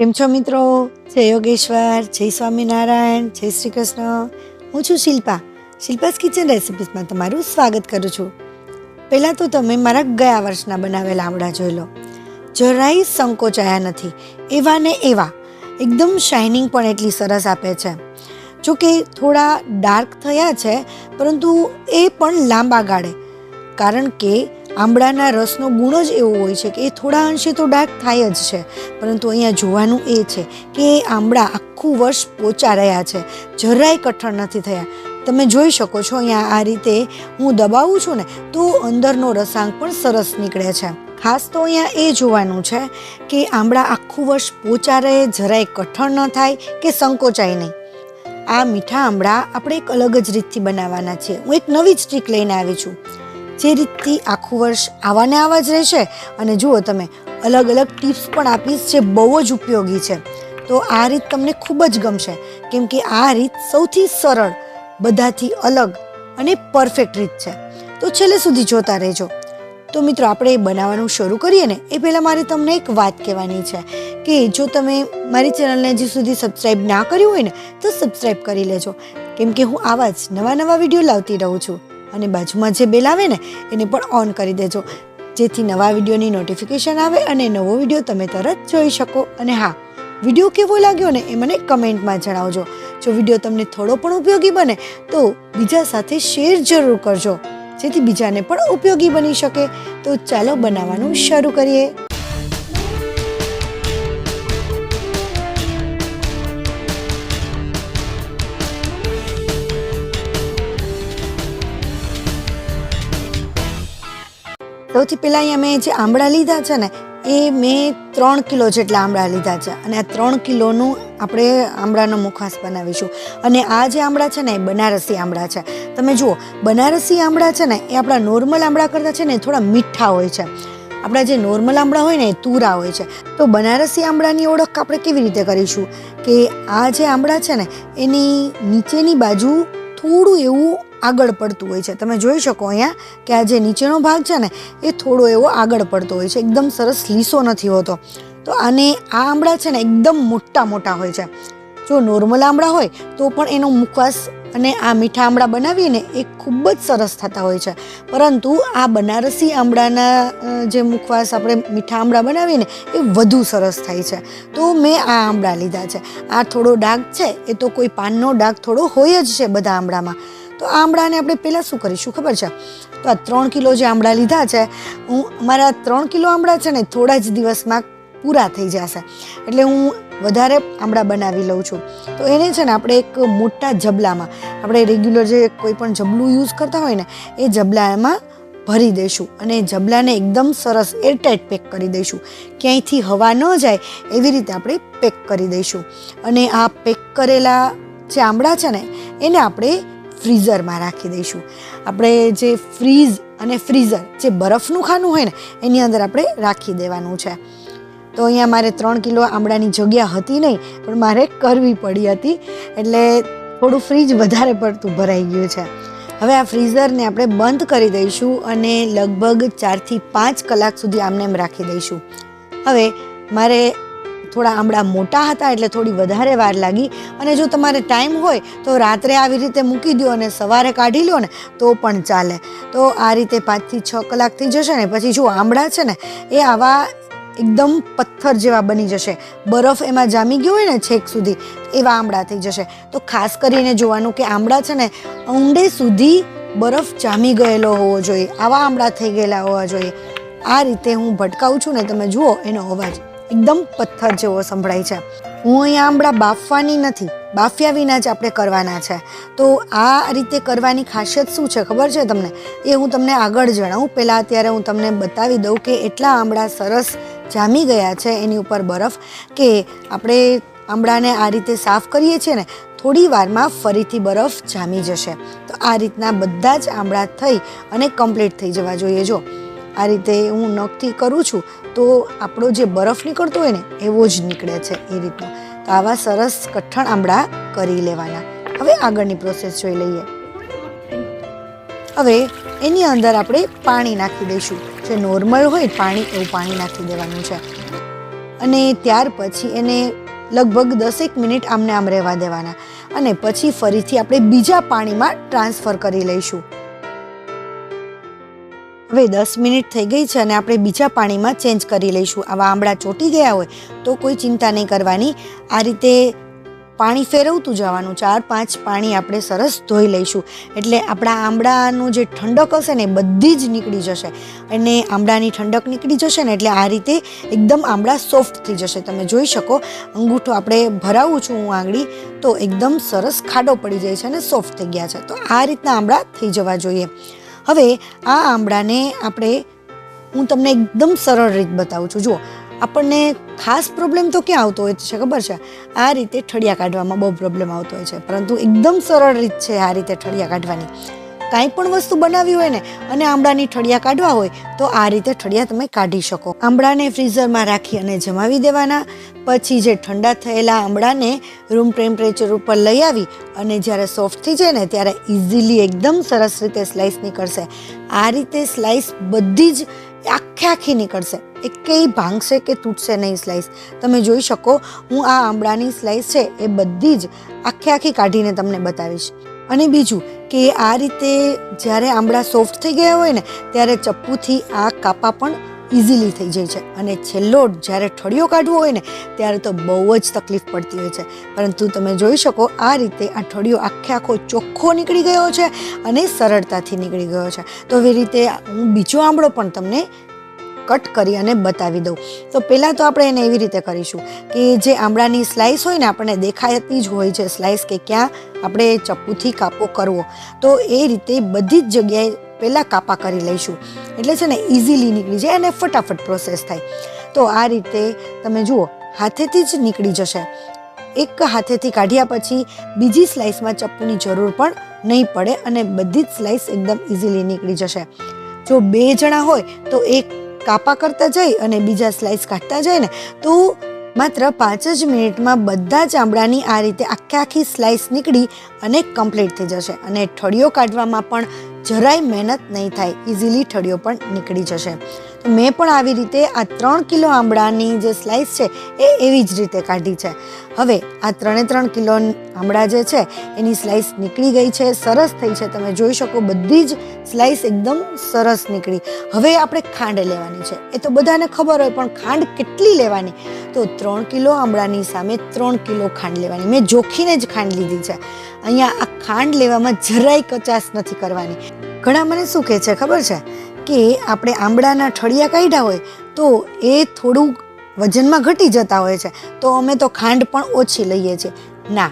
કેમ છો મિત્રો? જય યોગેશ્વર, જય સ્વામિનારાયણ, જય શ્રી કૃષ્ણ. હું છું શિલ્પા. શિલ્પાસ કિચન રેસિપીસમાં તમારું સ્વાગત કરું છું. પહેલાં તો તમે મારા ગયા વર્ષના બનાવેલા આવડા જોઈ લો. જરાય સંકોચાયા નથી. એવા ને એવા. એકદમ શાઇનિંગ પણ એટલી સરસ આપે છે. જો કે થોડા ડાર્ક થયા છે, પરંતુ એ પણ લાંબા ગાળે. કારણ કે આંબળાના રસનો ગુણ જ એવો હોય છે કે એ થોડા અંશે તો ડાર્ક થાય જ છે. પરંતુ અહીંયા જોવાનું એ છે કે એ આંબળા આખું વર્ષ પોચા રહ્યા છે. જરાય કઠણ નથી થયા. તમે જોઈ શકો છો અહીંયા આ રીતે હું દબાવું છું ને તો અંદરનો રસાંગ પણ સરસ નીકળે છે. ખાસ તો અહીંયા એ જોવાનું છે કે આંબળા આખું વર્ષ પોચા રહે, જરાય કઠણ ન થાય કે સંકોચાય નહીં. આ મીઠા આંબળા આપણે એક અલગ જ રીતથી બનાવવાના છે હું એક નવી જ ટ્રીક લઈને આવી છું. જે રીતથી આખું વર્ષ આવા ને આવા જ રહેશે અને જુઓ તમે, અલગ અલગ ટિપ્સ પણ આપીશ જે બહુ જ ઉપયોગી છે. તો આ રીત તમને ખૂબ જ ગમશે, કેમ કે આ રીત સૌથી સરળ, બધાથી અલગ અને પરફેક્ટ રીત છે. તો છેલ્લે સુધી જોતા રહેજો. તો મિત્રો, આપણે એ બનાવવાનું શરૂ કરીએ ને, એ પહેલાં મારે તમને એક વાત કહેવાની છે કે જો તમે મારી ચેનલને હજી સુધી સબસ્ક્રાઈબ ના કર્યું હોય ને, તો સબસ્ક્રાઈબ કરી લેજો. કેમ કે હું આવા જ નવા નવા વીડિયો લાવતી રહું છું. અને બાજુમાં જે બેલ આવે ને, એને પણ ઓન કરી દેજો. જેથી નવા વિડીયોની નોટિફિકેશન આવે અને નવો વીડિયો તમે તરત જોઈ શકો. અને હા, વીડિયો કેવો લાગ્યો ને એ મને કમેન્ટમાં જણાવજો. જો વીડિયો તમને થોડો પણ ઉપયોગી બને, તો બીજા સાથે શેર જરૂર કરજો. જેથી બીજાને પણ ઉપયોગી બની શકે. તો ચાલો બનાવવાનું શરૂ કરીએ. સૌથી પહેલાં અહીંયા મેં જે આંબળા લીધા છે ને, એ મેં ત્રણ કિલો જેટલા આંબળા લીધા છે. અને આ ત્રણ કિલોનું આપણે આંબળાનો મુખવાસ બનાવીશું. અને આ જે આંબળા છે ને, એ બનારસી આંબળા છે. તમે જુઓ, બનારસી આંબળા છે ને, એ આપણા નોર્મલ આંબળા કરતાં છે ને થોડા મીઠા હોય છે. આપણા જે નોર્મલ આંબળા હોય ને, એ તુરા હોય છે. તો બનારસી આંબળાની ઓળખ આપણે કેવી રીતે કરીશું? કે આ જે આંબળા છે ને, એની નીચેની બાજુ થોડું એવું આગળ પડતું હોય છે. તમે જોઈ શકો અહીંયા કે આ જે નીચેનો ભાગ છે ને, એ થોડો એવો આગળ પડતો હોય છે. એકદમ સરસ લીસો નથી હોતો. તો આને આ આંબળા છે ને એકદમ મોટા મોટા હોય છે. જો નોર્મલ આંબળા હોય તો પણ એનો મુખવાસ અને આ મીઠા આમળા બનાવીએ ને એ ખૂબ જ સરસ થતા હોય છે. પરંતુ આ બનારસી આંબળાના જે મુખવાસ આપણે મીઠા આમળા બનાવીએ ને એ વધુ સરસ થાય છે. તો મેં આ આંબળા લીધા છે. આ થોડો ડાઘ છે, એ તો કોઈ પાનનો ડાઘ થોડો હોય જ છે બધા આંબળામાં તો આ આમળાને આપણે પહેલાં શું કરીશું ખબર છે? તો આ ત્રણ કિલો જે આમળા લીધા છે, હું મારા ત્રણ કિલો આંબળા છે ને થોડા જ દિવસમાં પૂરા થઈ જશે. એટલે હું વધારે આમળા બનાવી લઉં છું. તો એને છે ને આપણે એક મોટા જબલામાં, આપણે રેગ્યુલર જે કોઈ પણ જબલું યુઝ કરતા હોય ને, એ જબલામાં ભરી દઈશું અને જબલાને એકદમ સરસ એરટાઈટ પેક કરી દઈશું. ક્યાંયથી હવા ન જાય એવી રીતે આપણે પેક કરી દઈશું. અને આ પેક કરેલા જે આંબળા છે ને, એને આપણે ફ્રીઝરમાં રાખી દઈશું. આપણે જે ફ્રીઝ અને ફ્રીઝર જે બરફનું ખાનું હોય ને, એની અંદર આપણે રાખી દેવાનું છે. તો અહીંયા મારે ત્રણ કિલો આમળાની જગ્યા હતી નહીં, પણ મારે કરવી પડી હતી. એટલે થોડું ફ્રીજ વધારે પડતું ભરાઈ ગયું છે. હવે આ ફ્રીઝરને આપણે બંધ કરી દઈશું અને લગભગ ચારથી પાંચ કલાક સુધી આમને એમ રાખી દઈશું. હવે મારે થોડા આંબળા મોટા હતા એટલે થોડી વધારે વાર લાગી. અને જો તમારે ટાઈમ હોય તો રાત્રે આવી રીતે મૂકી દો અને સવારે કાઢી લો ને તો પણ ચાલે. તો આ રીતે પાંચથી છ કલાક થઈ જશે ને, પછી જો આંબળા છે ને, એ આવા એકદમ પથ્થર જેવા બની જશે. બરફ એમાં જામી ગયો હોય ને છેક સુધી, એવા આંબળા થઈ જશે. તો ખાસ કરીને જોવાનું કે આંબળા છે ને, ઊંડે સુધી બરફ જામી ગયેલો હોવો જોઈએ. આવા આંબળા થઈ ગયેલા હોવા જોઈએ. આ રીતે હું ભટકાવું છું ને, તમે જુઓ એનો અવાજ. એકદમ પથ્થર જેવો સંભળાય છે. હું અહીંયા આંબળા બાફવાની નથી, બાફ્યા વિના જ આપણે કરવાના છે. તો આ રીતે કરવાની ખાસિયત શું છે, ખબર છે તમને? એ હું તમને આગળ જણાવું. પહેલાં અત્યારે હું તમને બતાવી દઉં કે એટલા આંબળા સરસ જામી ગયા છે એની ઉપર બરફ કે આપણે આંબળાને આ રીતે સાફ કરીએ છીએ ને, થોડી વારમાં ફરીથી બરફ જામી જશે. તો આ રીતના બધા જ આંબળા થઈ અને કમ્પ્લીટ થઈ જવા જોઈએ. જો આ રીતે હું નખથી કરું છું, તો આપણો જે બરફ નીકળતો હોય ને, એવો જ નીકળે છે એ રીતનો. તો આવા સરસ કઠણ આંબળા કરી લેવાના. હવે આગળની પ્રોસેસ જોઈ લઈએ. હવે એની અંદર આપણે પાણી નાખી દઈશું. જે નોર્મલ હોય પાણી, એવું પાણી નાખી દેવાનું છે. અને ત્યાર પછી એને લગભગ દસેક મિનિટ આમને આમ રહેવા દેવાના. અને પછી ફરીથી આપણે બીજા પાણીમાં ટ્રાન્સફર કરી લઈશું. હવે દસ મિનિટ થઈ ગઈ છે અને આપણે બીજા પાણીમાં ચેન્જ કરી લઈશું. આવા આંબળા ચોટી ગયા હોય તો કોઈ ચિંતા નહીં કરવાની. આ રીતે પાણી ફેરવતું જવાનું. ચાર પાંચ પાણી આપણે સરસ ધોઈ લઈશું. એટલે આપણા આંબળાનું જે ઠંડક હશે ને એ બધી જ નીકળી જશે. અને આંબળાની ઠંડક નીકળી જશે ને એટલે આ રીતે એકદમ આંબળા સોફ્ટ થઈ જશે. તમે જોઈ શકો, અંગૂઠો આપણે ભરાવું છું હું આંગળી, તો એકદમ સરસ ખાડો પડી જાય છે અને સોફ્ટ થઈ ગયા છે. તો આ રીતના આંબળા થઈ જવા જોઈએ. હવે આ આંબળાને આપણે હું તમને એકદમ સરળ રીત બતાવું છું. જુઓ આપણને ખાસ પ્રોબ્લેમ તો ક્યાં આવતો હોય છે ખબર છે? આ રીતે ઠળિયા કાઢવામાં બહુ પ્રોબ્લેમ આવતો હોય છે. પરંતુ એકદમ સરળ રીત છે આ રીતે ઠળિયા કાઢવાની. કાંઈ પણ વસ્તુ બનાવી હોય ને અને આંબળાની ઠળિયા કાઢવા હોય, તો આ રીતે ઠળિયા તમે કાઢી શકો. આંબળાને ફ્રીઝરમાં રાખી અને જમાવી દેવાના. પછી જે ઠંડા થયેલા આંબળાને રૂમ ટેમ્પરેચર ઉપર લઈ આવી અને જ્યારે સોફ્ટ થઈ જાય ને ત્યારે ઇઝીલી એકદમ સરસ રીતે સ્લાઇસ નીકળશે. આ રીતે સ્લાઇસ બધી જ આખે આખી નીકળશે. એકેય ભાંગશે કે તૂટશે નહીં સ્લાઇસ તમે જોઈ શકો, હું આ આંબળાની સ્લાઇસ છે એ બધી જ આખે આખી કાઢીને તમને બતાવીશ. અને બીજું કે આ રીતે જ્યારે આંબળા સોફ્ટ થઈ ગયા હોય ને, ત્યારે ચપ્પુથી આ કાપા પણ ઇઝીલી થઈ જાય છે. અને છેલ્લો જ્યારે ઠળિયો કાઢવો હોય ને, ત્યારે તો બહુ જ તકલીફ પડતી હોય છે. પરંતુ તમે જોઈ શકો, આ રીતે આ ઠળિયો આખે આખો ચોખ્ખો નીકળી ગયો છે અને સરળતાથી નીકળી ગયો છે. તો એવી રીતે હું બીજો આંબળો પણ તમને કટ કરી અને બતાવી દઉં. તો પહેલાં તો આપણે એને એવી રીતે કરીશું કે જે આંબળાની સ્લાઇસ હોય ને આપણને દેખાતી જ હોય છે સ્લાઇસ કે ક્યાં આપણે ચપ્પુથી કાપો કરવો. તો એ રીતે બધી જ જગ્યાએ પહેલાં કાપા કરી લઈશું. એટલે છે ને ઇઝીલી નીકળી જાય અને ફટાફટ પ્રોસેસ થાય. તો આ રીતે તમે જુઓ, હાથેથી જ નીકળી જશે. એક હાથેથી કાઢ્યા પછી બીજી સ્લાઇસમાં ચપ્પુની જરૂર પણ નહીં પડે અને બધી જ સ્લાઇસ એકદમ ઇઝીલી નીકળી જશે. જો બે જણા હોય તો એક કાપા કરતા જઈ અને બીજા સ્લાઇસ કાઢતા જાય ને તો માત્ર પાંચ જ મિનિટમાં બધા ચામડાની આ રીતે આખે આખી સ્લાઇસ નીકળી અને કમ્પ્લીટ થઈ જશે. અને ઠળિયો કાઢવામાં પણ જરાય મહેનત નહીં થાય. ઇઝીલી ઠળિયો પણ નીકળી જશે. મેં પણ આવી રીતે આ ત્રણ કિલો આંબળાની જે સ્લાઇસ છે, એ એવી જ રીતે કાઢી છે. હવે આ ત્રણે ત્રણ કિલો આંબળા જે છે, એની સ્લાઇસ નીકળી ગઈ છે, સરસ થઈ છે. તમે જોઈ શકો બધી જ સ્લાઇસ એકદમ સરસ નીકળી. હવે આપણે ખાંડ લેવાની છે. એ તો બધાને ખબર હોય, પણ ખાંડ કેટલી લેવાની? તો ત્રણ કિલો આંબળાની સામે ત્રણ કિલો ખાંડ લેવાની. મેં જોખીને જ ખાંડ લીધી છે. અહીંયા આ ખાંડ લેવામાં જરાય કચાશ નથી કરવાની. ઘણા મને શું કહે છે ખબર છે? કે આપણે આંબળાના ઠળિયા કાઢ્યા હોય, તો એ થોડું વજનમાં ઘટી જતા હોય છે. તો અમે તો ખાંડ પણ ઓછી લઈએ છીએ. ના,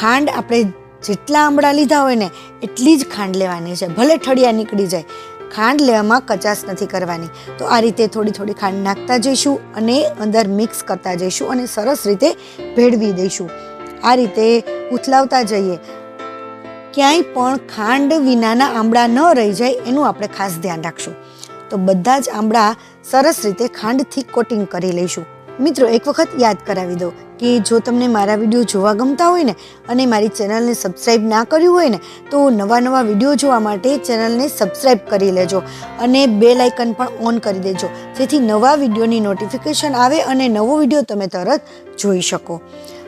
ખાંડ આપણે જેટલા આંબળા લીધા હોય ને, એટલી જ ખાંડ લેવાની છે. ભલે ઠળિયા નીકળી જાય, ખાંડ લેવામાં કચાશ નથી કરવાની. તો આ રીતે થોડી થોડી ખાંડ નાખતા જઈશું અને અંદર મિક્સ કરતા જઈશું અને સરસ રીતે ભેળવી દઈશું. આ રીતે ઉથલાવતા જઈએ. ક્યાંય પણ ખાંડ વિનાના આંબળા ન રહી જાય એનું આપણે ખાસ ધ્યાન રાખશું. તો બધા જ આંબળા સરસ રીતે ખાંડથી કોટિંગ કરી લઈશું. મિત્રો, એક વખત યાદ કરાવી દો કે જો તમને મારા વીડિયો જોવા ગમતા હોય ને અને મારી ચેનલને સબસ્ક્રાઈબ ના કર્યું હોય ને, તો નવા નવા વીડિયો જોવા માટે ચેનલને સબસ્ક્રાઈબ કરી લેજો અને બે લાઇકન પણ ઓન કરી દેજો. જેથી નવા વિડીયોની નોટિફિકેશન આવે અને નવો વીડિયો તમે તરત જોઈ શકો.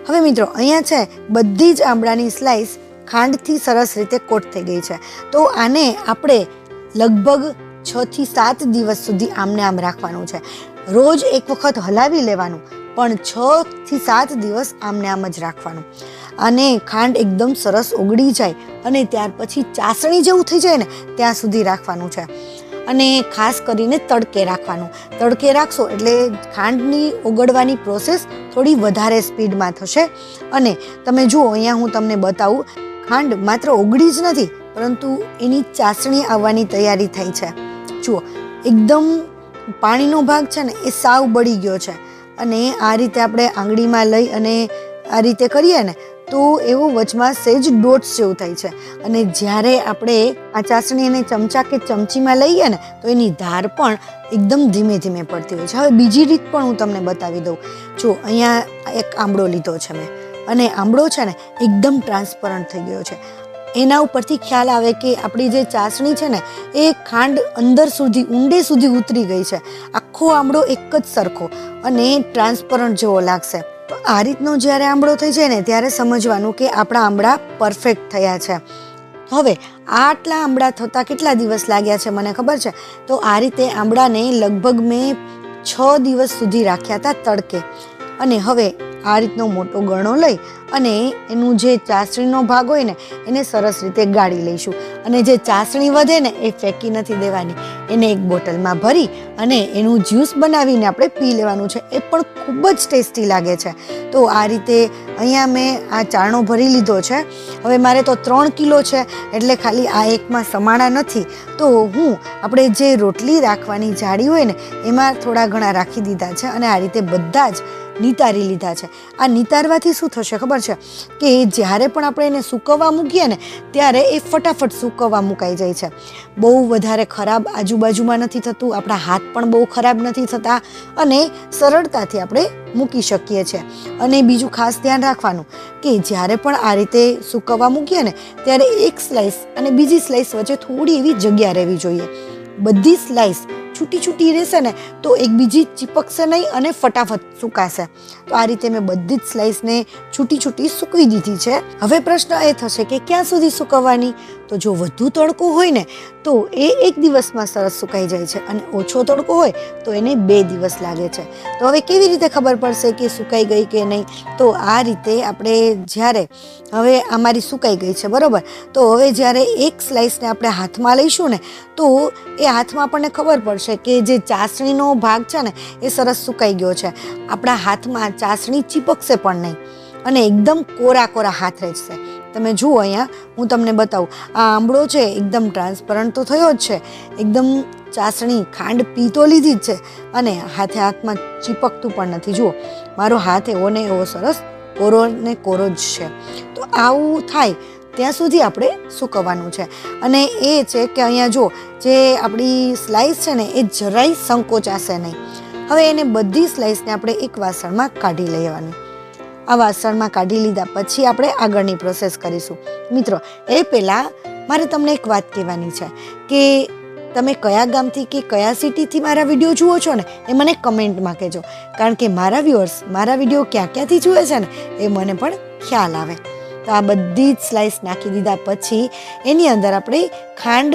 હવે મિત્રો, અહીંયા છે બધી જ આંબળાની સ્લાઇસ ખાંડથી સરસ રીતે કોટ થઈ ગઈ છે. તો આને આપણે લગભગ છ થી સાત દિવસ સુધી આમને આમ રાખવાનું છે. રોજ એક વખત હલાવી લેવાનું, પણ છ થી સાત દિવસ આમને આમ જ રાખવાનું. અને ખાંડ એકદમ સરસ ઓગળી જાય અને ત્યાર પછી ચાસણી જેવું થઈ જાય ને, ત્યાં સુધી રાખવાનું છે. અને ખાસ કરીને તડકે રાખવાનું. તડકે રાખશો એટલે ખાંડની ઓગળવાની પ્રોસેસ થોડી વધારે સ્પીડમાં થશે. અને તમે જુઓ, અહીંયા હું તમને બતાવું ખાંડ માત્ર ઓગળી જ નથી, પરંતુ એની ચાસણી આવવાની તૈયારી થઈ છે. જુઓ, એકદમ પાણીનો ભાગ છે ને, એ સાવ બળી ગયો છે. અને આ રીતે આપણે આંગળીમાં લઈ અને આ રીતે કરીએ ને, તો એવો વચમાં સેજ ડોટ્સ જેવું થાય છે. અને જ્યારે આપણે આ ચાસણી એને ચમચા કે ચમચીમાં લઈએ ને, તો એની ધાર પણ એકદમ ધીમે ધીમે પડતી હોય છે. હવે બીજી રીત પણ હું તમને બતાવી દઉં. જો અહીંયા એક આંબળો લીધો છે મેં. અને આંબળો છે ને એકદમ ટ્રાન્સપરન્ટ થઈ ગયો છે. એના ઉપરથી ખ્યાલ આવે કે આપણી જે ચાસણી છે ને, એ ખાંડ અંદર સુધી, ઊંડે સુધી ઉતરી ગઈ છે. આખો આમળો એક જ સરખો અને ટ્રાન્સપરન્ટ જેવો લાગશે. આ રીતનો જ્યારે આમળો થઈ જાય ને, ત્યારે સમજવાનું કે આપણા આમળા પરફેક્ટ થયા છે. હવે, આટલા આમળા થતાં કેટલા દિવસ લાગ્યા છે મને ખબર છે? તો આ રીતે આમળાને લગભગ મેં છ દિવસ સુધી રાખ્યા હતા તડકે. અને હવે આ રીતનો મોટો ગણો લઈ અને એનું જે ચાસણીનો ભાગ હોય ને, એને સરસ રીતે ગાળી લઈશું. અને જે ચાસણી વધે ને, એ ફેંકી નથી દેવાની. એને એક બોટલમાં ભરી અને એનું જ્યુસ બનાવીને આપણે પી લેવાનું છે. એ પણ ખૂબ જ ટેસ્ટી લાગે છે. તો આ રીતે અહીંયા મેં આ ચારણો ભરી લીધો છે. હવે મારે તો ત્રણ કિલો છે, એટલે ખાલી આ એકમાં સમાણા નથી. તો હું આપણે જે રોટલી રાખવાની જાળી હોય ને, એમાં થોડા ઘણા રાખી દીધા છે અને આ રીતે બધા જ નિતારી લીધા છે. આ નિતારવાથી શું થશે ખબર છે? કે જ્યારે પણ આપણે એને સૂકવવા મૂકીએ ને, ત્યારે એ ફટાફટ સૂકવવા મુકાઈ જાય છે. બહુ વધારે ખરાબ આજુબાજુમાં નથી થતું, આપણા હાથ પણ બહુ ખરાબ નથી થતા અને સરળતાથી આપણે મૂકી શકીએ છીએ. અને બીજું ખાસ ધ્યાન રાખવાનું કે જ્યારે પણ આ રીતે સૂકવવા મૂકીએ ને, ત્યારે એક સ્લાઇસ અને બીજી સ્લાઇસ વચ્ચે થોડી એવી જગ્યા રહેવી જોઈએ. બધી સ્લાઇસ છૂટી છૂટી રહેશે ને, તો એક બીજી ચીપકશે નહીં અને ફટાફટ સુકાશે. તો આ રીતે મેં બધી જ સ્લાઇસને છૂટી છૂટી સૂકવી દીધી છે. હવે પ્રશ્ન એ થશે કે ક્યાં સુધી સૂકવવાની? તો જો વધુ તડકો હોય ને, તો એ એક દિવસમાં સરસ સુકાઈ જાય છે અને ઓછો તડકો હોય તો એને બે દિવસ લાગે છે. તો હવે કેવી રીતે ખબર પડશે કે સુકાઈ ગઈ કે નહીં? તો આ રીતે આપણે જ્યારે, હવે અમારી સુકાઈ ગઈ છે, બરાબર? તો હવે જ્યારે એક સ્લાઇસને આપણે હાથમાં લઈશું ને, તો એ હાથમાં આપણને ખબર પડશે કે જે ચાસણીનો ભાગ છે ને, એ સરસ સુકાઈ ગયો છે. આપણા હાથમાં ચાસણી ચીપકશે પણ નહીં અને એકદમ કોરા કોરા હાથ રહેશે. તમે જુઓ અહીંયા, હું તમને બતાવું. આ આંબળો છે, એકદમ ટ્રાન્સપરન્ટ તો થયો જ છે. એકદમ ચાસણી, ખાંડ પી તો લીધી જ છે. અને હાથે હાથમાં ચીપકતું પણ નથી. જુઓ, મારો હાથ એવો ને એવો સરસ કોરો ને કોરો જ છે. તો આવું થાય, ત્યાં સુધી આપણે સૂકવવાનું છે. અને એ છે કે અહીંયા જો જે આપણી સ્લાઇસ છે ને, એ જરાય સંકોચાશે નહીં. હવે એને બધી સ્લાઇસને આપણે એક વાસણમાં કાઢી લેવાની. આ વાસણમાં કાઢી લીધા પછી આપણે આગળની પ્રોસેસ કરીશું. મિત્રો, એ પહેલાં મારે તમને એક વાત કહેવાની છે કે તમે કયા ગામથી કે કયા સિટીથી મારા વીડિયો જુઓ છો ને, એ મને કમેન્ટમાં કહેજો. કારણ કે મારા વ્યુઅર્સ મારા વીડિયો ક્યાં ક્યાંથી જુએ છે ને, એ મને પણ ખ્યાલ આવે. તો આ બધી જ સ્લાઇસ નાખી દીધા પછી એની અંદર આપણે ખાંડ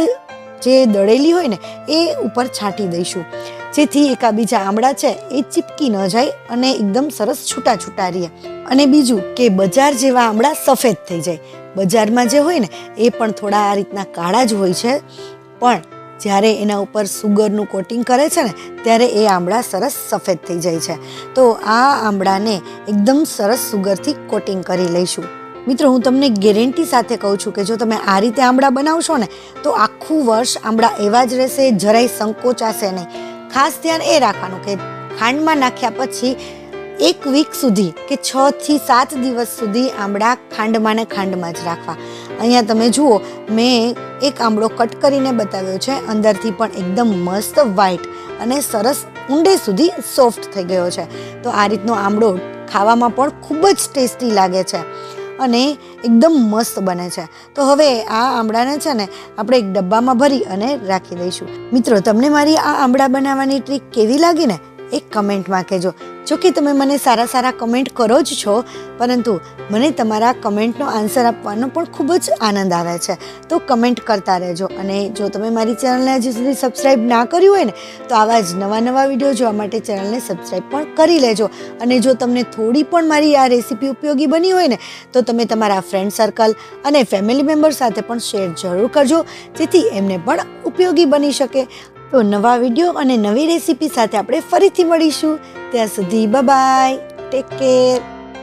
જે દળેલી હોય ને, એ ઉપર છાંટી દઈશું. જેથી એકાબીજા આમળા છે એ ચીપકી ન જાય અને એકદમ સરસ છૂટા છૂટા રહે. અને બીજું કે બજાર જેવા આમળા સફેદ થઈ જાય. બજારમાં જે હોય ને, એ પણ થોડા આ રીતના કાળા જ હોય છે. પણ જ્યારે એના ઉપર સુગરનું કોટિંગ કરે છે ને, ત્યારે એ આમળા સરસ સફેદ થઈ જાય છે. તો આ આમળાને એકદમ સરસ સુગરથી કોટિંગ કરી લઈશું. મિત્રો, હું તમને ગેરંટી સાથે કહું છું કે જો તમે આ રીતે આમળા બનાવશો ને, તો આખું વર્ષ આમળા એવા જ રહેશે, જરાય સંકોચાશે નહીં. ખાસ ધ્યાન એ રાખવાનું કે ખાંડમાં નાખ્યા પછી એક વીક સુધી કે છ થી સાત દિવસ સુધી આમળા ખાંડમાં ને ખાંડમાં જ રાખવા. અહીંયા તમે જુઓ, મેં એક આમળો કટ કરીને બતાવ્યો છે, અંદરથી પણ એકદમ મસ્ત વ્હાઈટ અને સરસ ઊંડે સુધી સોફ્ટ થઈ ગયો છે. તો આ રીતનો આમળો ખાવામાં પણ ખૂબ જ ટેસ્ટી લાગે છે. અને એકદમ મસ્ત બને છે. તો હવે આ આમળાને છે ને આપણે એક ડબ્બામાં ભરી અને રાખી દઈશું. મિત્રો, તમને મારી આ આમળા બનાવવાની ટ્રીક કેવી લાગી ને? એક કમેન્ટમાં કહેજો. જો કે તમે મને સારા સારા કમેન્ટ કરો જ છો, પરંતુ મને તમારા કમેન્ટનો આન્સર આપવાનો પણ ખૂબ જ આનંદ આવે છે. તો કમેન્ટ કરતા રહેજો અને જો તમે મારી ચેનલને હજી સુધી સબસ્ક્રાઈબ ના કર્યું હોય ને, તો આવા જ નવા નવા વીડિયો જોવા માટે ચેનલને સબસ્ક્રાઈબ પણ કરી લેજો. અને જો તમને થોડી પણ મારી આ રેસીપી ઉપયોગી બની હોય ને, તો તમે તમારા ફ્રેન્ડ સર્કલ અને ફેમિલી મેમ્બર સાથે પણ શેર જરૂર કરજો, જેથી એમને પણ ઉપયોગી બની શકે. તો નવા વીડિયો અને નવી રેસીપી સાથે આપણે ફરીથી મળીશું. ત્યાં સુધી બાય ટેક કેર